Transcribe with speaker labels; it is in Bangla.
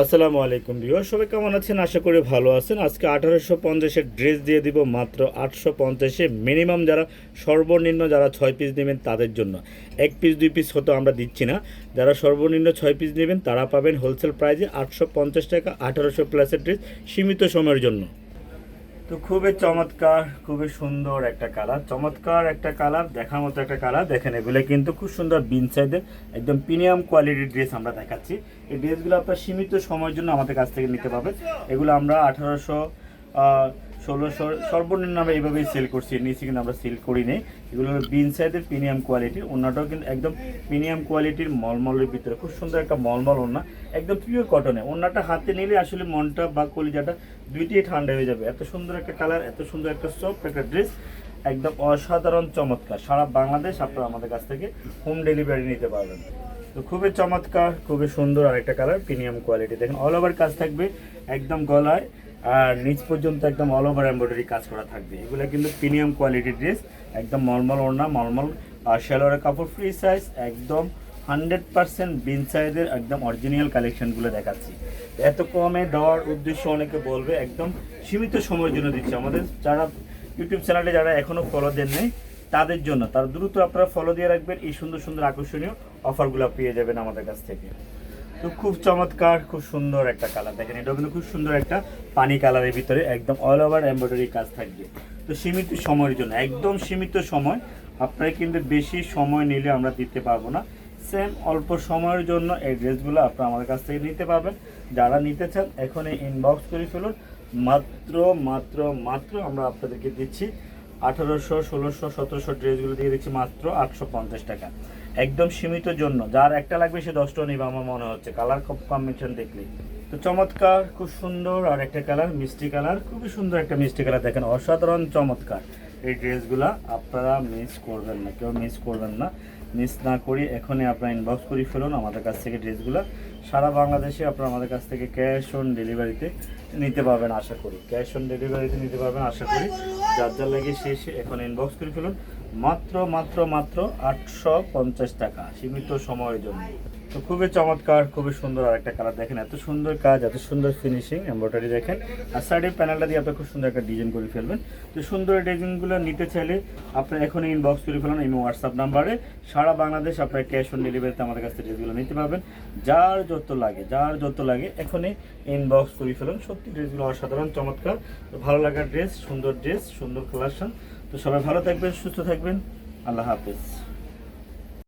Speaker 1: আসসালামু আলাইকুম ভিউয়ার সবাই কেমন আছেন? আশা করি ভালো আছেন। আজকে আঠারোশো পঞ্চাশের ড্রেস দিয়ে দিব মাত্র আটশো পঞ্চাশে। মিনিমাম যারা সর্বনিম্ন যারা ছয় পিস নেবেন তাদের জন্য। এক পিস, দুই পিস হতো আমরা দিচ্ছি না। যারা সর্বনিম্ন ছয় পিস নেবেন তারা পাবেন হোলসেল প্রাইজে আটশো পঞ্চাশ টাকা আঠারোশো প্লাসের ড্রেস সীমিত সময়ের জন্য। তো খুবই চমৎকার, খুবই সুন্দর একটা কালার চমৎকার একটা কালার দেখার মতো একটা কালার দেখেন এগুলো কিন্তু খুব সুন্দর বিন সাইডের একদম প্রিমিয়াম কোয়ালিটির ড্রেস আমরা দেখাচ্ছি। এই ড্রেসগুলো আপনার সীমিত সময়ের জন্য আমাদের কাছ থেকে নিতে পারবেন। এগুলো আমরা আঠারোশো ষোলোশো সর্বনিম্ন আমরা এইভাবেই সেল করছি, নিচে কিন্তু আমরা সেল করি নেই। এগুলো হলো বিন সাইজের প্রিমিয়াম কোয়ালিটির ওনাটাও কিন্তু একদম প্রিমিয়াম কোয়ালিটির মলমলের ভিতরে। খুব সুন্দর একটা মলমল ওনা একদম পিওর কটনে ওনাটা হাতে নিলে আসলে মনটা বা কলিজাটা দুইটাই ঠান্ডা হয়ে যাবে। এত সুন্দর একটা কালার এত সুন্দর একটা সফট একটা ড্রেস একদম অসাধারণ চমৎকার। সারা বাংলাদেশ আপনারা আমাদের কাছ থেকে হোম ডেলিভারি নিতে পারবেন। তো খুবই চমৎকার, খুবই সুন্দর আরেকটা কালার প্রিমিয়াম কোয়ালিটি দেখেন অল ওভার কাজ থাকবে, একদম গলায়। আর নিচ পর্যন্ত একদম অল ওভার এমব্রয়ডারি কাজ করা থাকবে। এগুলো কিন্তু প্রিমিয়াম কোয়ালিটির ড্রেস একদম মলমল ওড়না, মলমল আর শেলোয়ারের কাপড় ফ্রি সাইজ একদম হান্ড্রেড পার্সেন্ট বিন সাইজের একদম অরিজিনাল কালেকশনগুলো দেখাচ্ছি। এত কমে দেওয়ার উদ্দেশ্য অনেকে বলবে, একদম সীমিত সময়ের জন্য দিচ্ছে। আমাদের যারা ইউটিউব চ্যানেলে যারা এখনও ফলো দেন নাই, তাদের জন্য, তার দ্রুত আপনারা ফলো দিয়ে রাখবেন। এই সুন্দর সুন্দর আকর্ষণীয় অফারগুলো পেয়ে যাবেন আমাদের কাছ থেকে। তো খুব চমৎকার, খুব সুন্দর একটা কালার দেখেন এটা কিন্তু খুব সুন্দর একটা পানি কালারের ভিতরে একদম অল ওভার এমব্রয়ডারি কাজ থাকবে। তো সীমিত সময়ের জন্য, একদম সীমিত সময় আপনারা কিন্তু বেশি সময় নিলে আমরা দিতে পারব না। সেম অল্প সময়ের জন্য এই ড্রেসগুলো আপনারা আমাদের কাছ থেকে নিতে পারবেন। যারা নিতে চান এখনই ইনবক্স করে ফেলুন। মাত্র মাত্র মাত্র আমরা আপনাদেরকে দিচ্ছি আঠারোশো, ষোলোশো, সতেরোশো ড্রেসগুলো দিয়ে দিচ্ছি মাত্র আটশো পঞ্চাশ টাকা। একদম সীমিত জন্য। যার একটা লাগবে সে দশটা নিবে আমার মনে হচ্ছে। কালার কম্বিনেশন দেখলেই। তো চমৎকার, খুব সুন্দর আর একটা কালার মিষ্টি কালার খুবই সুন্দর একটা মিষ্টি কালার দেখেন। অসাধারণ চমৎকার। এই ড্রেসগুলা আপনারা মিস করবেন না, কেউ মিস করবেন না। মিস না করি, এখনই আপনারা ইনবক্স করে ফেলুন আমাদের কাছ থেকে ড্রেসগুলো। সারা বাংলাদেশে আপনারা আমাদের কাছ থেকে ক্যাশ অন ডেলিভারিতে নিতে পারবেন, আশা করি। ক্যাশ অন ডেলিভারিতে নিতে পারবেন, আশা করি। যার যার লাগে শেষে এখন ইনবক্স করে ফেলুন। মাত্র মাত্র মাত্র আটশো পঞ্চাশ টাকা। সীমিত সময়ের জন্য। তো খুবই চমৎকার, খুবই সুন্দর আর একটা কালার দেখেন। এত সুন্দর কাজ, এত সুন্দর ফিনিশিং এমব্রয়ডারি দেখেন। আর সাইডের প্যানেলটা দিয়ে আপনি খুব সুন্দর একটা ডিজাইন করে ফেলবেন। তো সুন্দর ডিজাইনগুলো নিতে চাইলে আপনি এখনই ইনবক্স করে ফেলুন এই হোয়াটসঅ্যাপ নাম্বারে সারা বাংলাদেশ আপনার ক্যাশ অন ডেলিভারিতে আমাদের কাছ থেকে ড্রেসগুলো নিতে পারবেন। যার যত লাগে, যার যত লাগে, এখনই ইনবক্স করে ফেলুন। সত্যি ড্রেসগুলো অসাধারণ, চমৎকার। ভালো লাগার ড্রেস সুন্দর ড্রেস সুন্দর কালেকশন তো সবাই ভালো থাকবেন, সুস্থ থাকবেন। আল্লাহ হাফেজ।